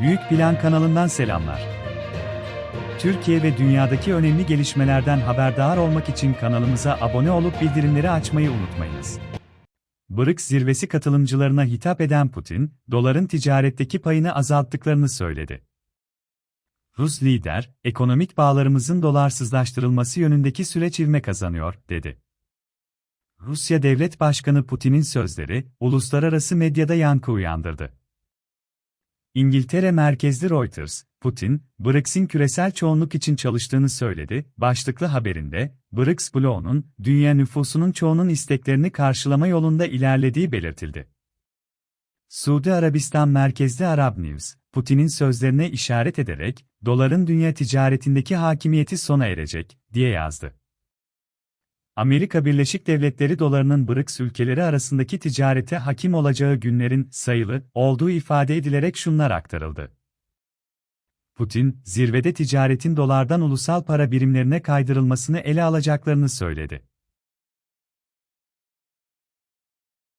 Büyük Plan kanalından selamlar. Türkiye ve dünyadaki önemli gelişmelerden haberdar olmak için kanalımıza abone olup bildirimleri açmayı unutmayınız. BRICS zirvesi katılımcılarına hitap eden Putin, doların ticaretteki payını azalttıklarını söyledi. Rus lider, ekonomik bağlarımızın dolarsızlaştırılması yönündeki süreç ivme kazanıyor, dedi. Rusya Devlet Başkanı Putin'in sözleri, uluslararası medyada yankı uyandırdı. İngiltere merkezli Reuters, Putin, BRICS'in küresel çoğunluk için çalıştığını söyledi, başlıklı haberinde, BRICS bloğunun, dünya nüfusunun çoğunun isteklerini karşılama yolunda ilerlediği belirtildi. Suudi Arabistan merkezli Arab News, Putin'in sözlerine işaret ederek, doların dünya ticaretindeki hakimiyeti sona erecek, diye yazdı. Amerika Birleşik Devletleri dolarının BRICS ülkeleri arasındaki ticarete hakim olacağı günlerin sayılı olduğu ifade edilerek şunlar aktarıldı. Putin, zirvede ticaretin dolardan ulusal para birimlerine kaydırılmasını ele alacaklarını söyledi.